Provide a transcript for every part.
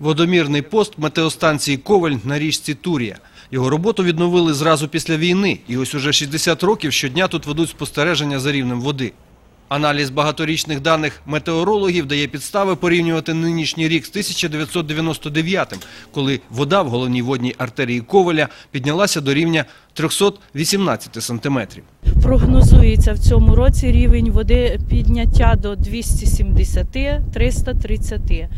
Водомірний пост метеостанції Коваль на річці Турія. Його роботу відновили зразу після війни, і ось уже 60 років щодня тут ведуть спостереження за рівнем води. Аналіз багаторічних даних метеорологів дає підстави порівнювати нинішній рік з 1999, коли вода в головній водній артерії Коваля піднялася до рівня 318 сантиметрів. Прогнозується в цьому році рівень води підняття до 270-330.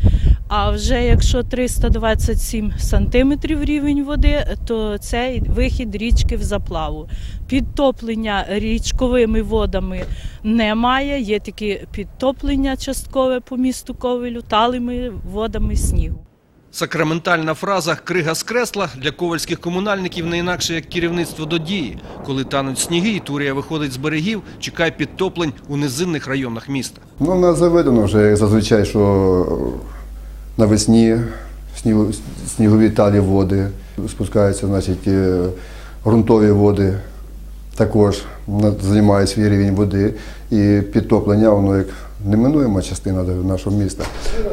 А вже якщо 327 сантиметрів рівень води, то це вихід річки в заплаву. Підтоплення річковими водами немає, є тільки підтоплення часткове по місту Ковелю талими водами снігу. Сакраментальна фраза «крига з кресла» для ковальських комунальників не інакше як керівництво до дії. Коли тануть сніги і Турія виходить з берегів, чекає підтоплень у низинних районах міста. Ну, нас заведено вже як зазвичай, що навесні снігові талі води, спускаються, значить, е, ґрунтові води також займають свій рівень води. І підтоплення, воно як неминуема частина нашого міста.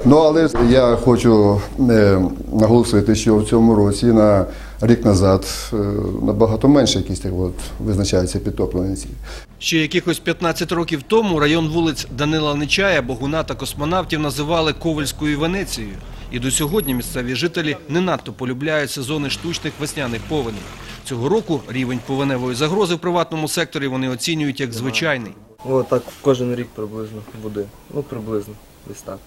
Ну, але я хочу е, наголосити, що в цьому році на рік назад е, набагато менше якісь от визначаються підтоплення. Ще якихось 15 років тому район вулиць Данила Нечая, Богуна та космонавтів називали Ковальською Венецією. І до сьогодні місцеві жителі не надто полюбляють сезони штучних весняних повеней. Цього року рівень повеневої загрози в приватному секторі вони оцінюють як звичайний. О, так кожен рік приблизно буде. Ну, приблизно, десь так.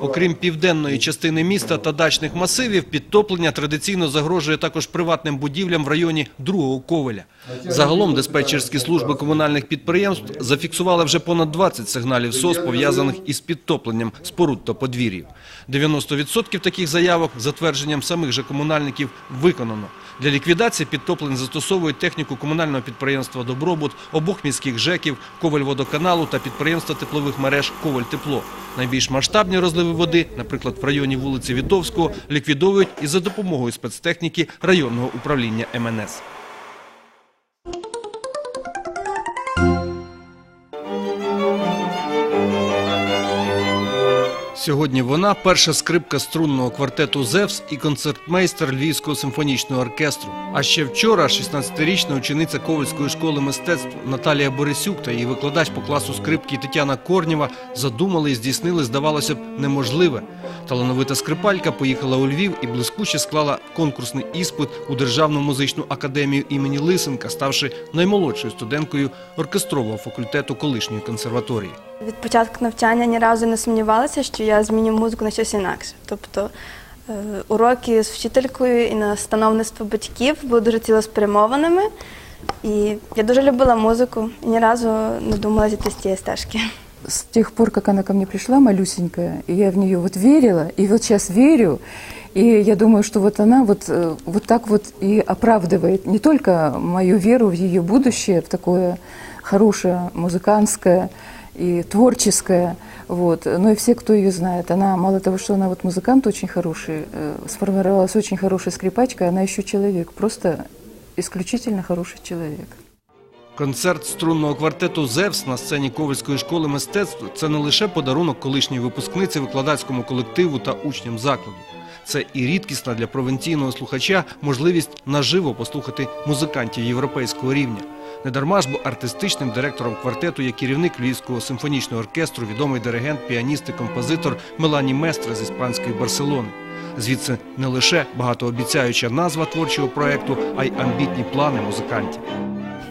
Окрім південної частини міста та дачних масивів, підтоплення традиційно загрожує також приватним будівлям в районі другого ковеля. Загалом диспетчерські служби комунальних підприємств зафіксували вже понад 20 сигналів СОС, пов'язаних із підтопленням споруд та подвір'їв. 90% таких заявок, за твердженням самих же комунальників, виконано. Для ліквідації підтоплень застосовують техніку комунального підприємства «Добробут», обох міських ЖЕКів, Коваль-водоканалу та підприємства теплових мереж «Коваль-тепло». Найбільш масштабні розливи води, наприклад, в районі вулиці Вітовського, ліквідовують і за допомогою спецтехніки районного управління МНС. Сьогодні вона перша скрипка струнного квартету «Зевс» і концертмейстер Львівського симфонічного оркестру. А ще вчора 16-річна учениця Ковальської школи мистецтв Наталія Борисюк та її викладач по класу скрипки Тетяна Корнєва задумали і здійснили, здавалося б, неможливе. Талановита скрипалька поїхала у Львів і блискуче склала конкурсний іспит у Державну музичну академію імені Лисенка, ставши наймолодшою студенткою оркестрового факультету колишньої консерваторії. Від початку навчання ні разу не сумнівалася, що я зміню музику на щось інакше. Тобто е, уроки з вчителькою і настановництво батьків були дуже цілеспрямованими. І я дуже любила музику і ні разу не думала зійти з цієї стежки. с тех пор, как она ко мне пришла, малюсенькая, и я в нее вот верила, и вот сейчас верю, и я думаю, что вот она вот, э, вот так вот и оправдывает не только мою веру в ее будущее, в такое хорошее, музыкантское и творческое, вот, но и все, кто ее знает. Она, мало того, что она вот музыкант очень хороший, э, сформировалась очень хорошей скрипачкой, она еще человек, просто исключительно хороший человек. Концерт струнного квартету «Зевс» на сцені Ковальської школи мистецтв – це не лише подарунок колишньої випускниці викладацькому колективу та учням закладу. Це і рідкісна для провінційного слухача можливість наживо послухати музикантів європейського рівня. Недарма ж бо артистичним директором квартету є керівник Львівського симфонічного оркестру, відомий диригент, піаніст і композитор Мелані Местра з іспанської Барселони. Звідси не лише багатообіцяюча назва творчого проекту, а й амбітні плани музикантів.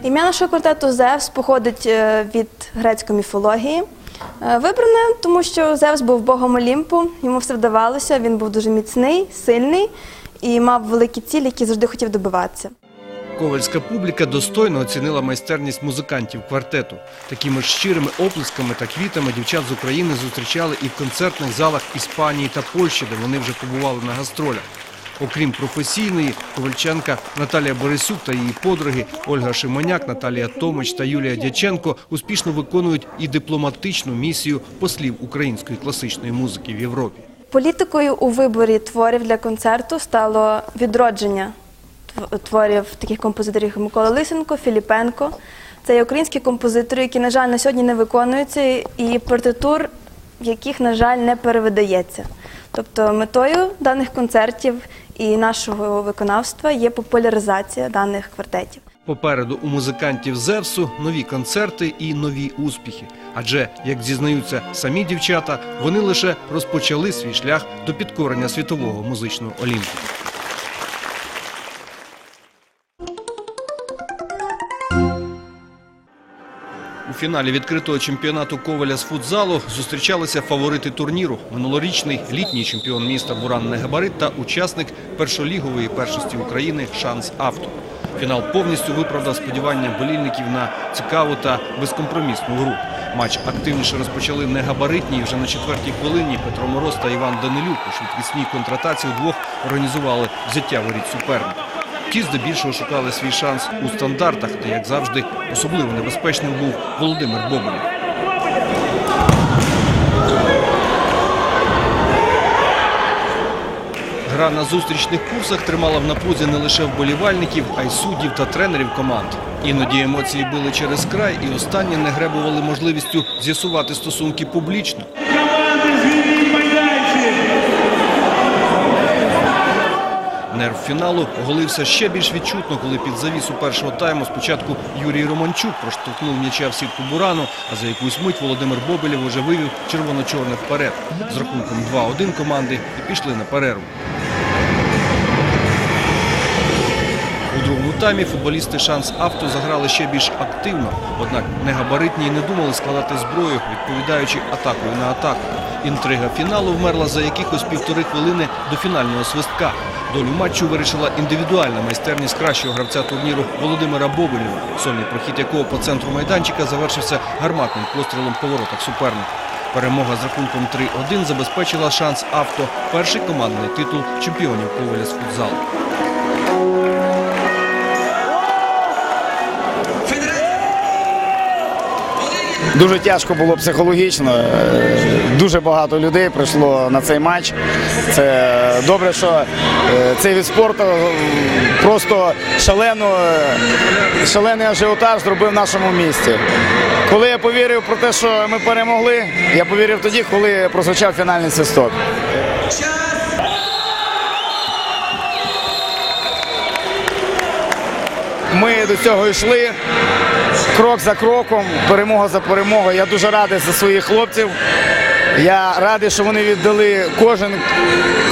Ім'я нашого квартету Зевс походить е, від грецької міфології. Е, Вибране, тому що Зевс був богом Олімпу, йому все вдавалося, він був дуже міцний, сильний і мав великі цілі, які завжди хотів добиватися. Ковальська публіка достойно оцінила майстерність музикантів квартету. Такими ж щирими оплесками та квітами дівчат з України зустрічали і в концертних залах Іспанії та Польщі, де вони вже побували на гастролях. Окрім професійної, ковальчанка Наталія Борисюк та її подруги Ольга Шимоняк, Наталія Томич та Юлія Дяченко успішно виконують і дипломатичну місію послів української класичної музики в Європі. Політикою у виборі творів для концерту стало відродження творів таких композиторів, як Микола Лисенко, Філіпенко. Це є українські композитори, які, на жаль, на сьогодні не виконуються, і партитур, яких, на жаль, не перевидається. Тобто метою даних концертів і нашого виконавства є популяризація даних квартетів. Попереду у музикантів Зевсу нові концерти і нові успіхи. Адже, як зізнаються самі дівчата, вони лише розпочали свій шлях до підкорення світового музичного олімпу. Фіналі відкритого чемпіонату Коваля з футзалу зустрічалися фаворити турніру. Минулорічний літній чемпіон міста Буран Негабарит та учасник першолігової першості України Шанс Авто. Фінал повністю виправдав сподівання болільників на цікаву та безкомпромісну гру. Матч активніше розпочали негабаритні. Вже на четвертій хвилині Петро Мороз та Іван Данилюк у швидкісній контратації удвох організували взяття воріт суперника. Ті здебільшого шукали свій шанс у стандартах, де, як завжди, особливо небезпечним був Володимир Боболєв. Гра на зустрічних курсах тримала в напрузі не лише вболівальників, а й суддів та тренерів команд. Іноді емоції били через край, і останні не гребували можливістю з'ясувати стосунки публічно. Нерв фіналу оголився ще більш відчутно, коли під завісу першого тайму спочатку Юрій Романчук проштовхнув м'яча в сітку Бурану, а за якусь мить Володимир Бобелєв уже вивів червоно-чорних вперед. З рахунком 2-1 команди і пішли на перерву. У другому таймі футболісти шанс авто заграли ще більш активно, однак негабаритні й не думали складати зброю, відповідаючи атакою на атаку. Інтрига фіналу вмерла за якихось півтори хвилини до фінального свистка. Долю матчу вирішила індивідуальна майстерність кращого гравця турніру Володимира Бобелєва, сольний прохід якого по центру майданчика завершився гарматним пострілом по воротах суперника. Перемога з рахунком 3-1 забезпечила шанс авто перший командний титул чемпіонів Коваля з футзалу. Дуже тяжко було психологічно. Е, Дуже багато людей прийшло на цей матч. Це добре, що е, цей від спорту просто шалену, е, шалений ажіотаж зробив в нашому місті. Коли я повірив про те, що ми перемогли, я повірив тоді, коли прозвучав фінальний свисток. Ми до цього йшли крок за кроком, перемога за перемогою. Я дуже радий за своїх хлопців. Я радий, що вони віддали кожен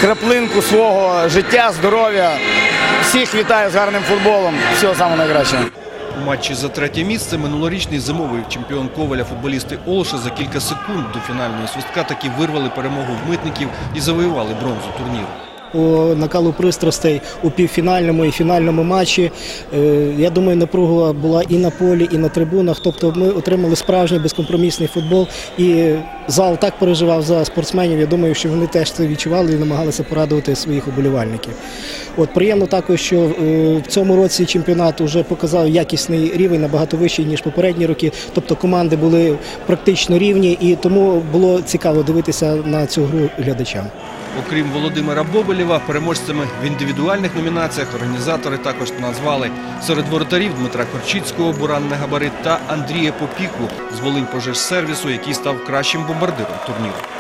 краплинку свого життя, здоров'я. Всіх вітаю з гарним футболом. Всього самого найкращого. У матчі за третє місце минулорічний зимовий чемпіон Коваля футболісти Олша за кілька секунд до фінального свистка таки вирвали перемогу в митників і завоювали бронзу турніру. Накалу пристрастей у півфінальному і фінальному матчі. Е, Я думаю, напруга була і на полі, і на трибунах. Тобто ми отримали справжній безкомпромісний футбол. І зал так переживав за спортсменів. Я думаю, що вони теж це відчували і намагалися порадувати своїх уболівальників. От приємно також, що е, в цьому році чемпіонат вже показав якісний рівень набагато вищий ніж попередні роки. Тобто команди були практично рівні, і тому було цікаво дивитися на цю гру глядачам. Окрім Володимира Боболєва, переможцями в індивідуальних номінаціях організатори також назвали серед воротарів Дмитра Корчицького, Буран Негабарит та Андрія Попіку з Волинь пожежсервісу, який став кращим бомбардиром турніру.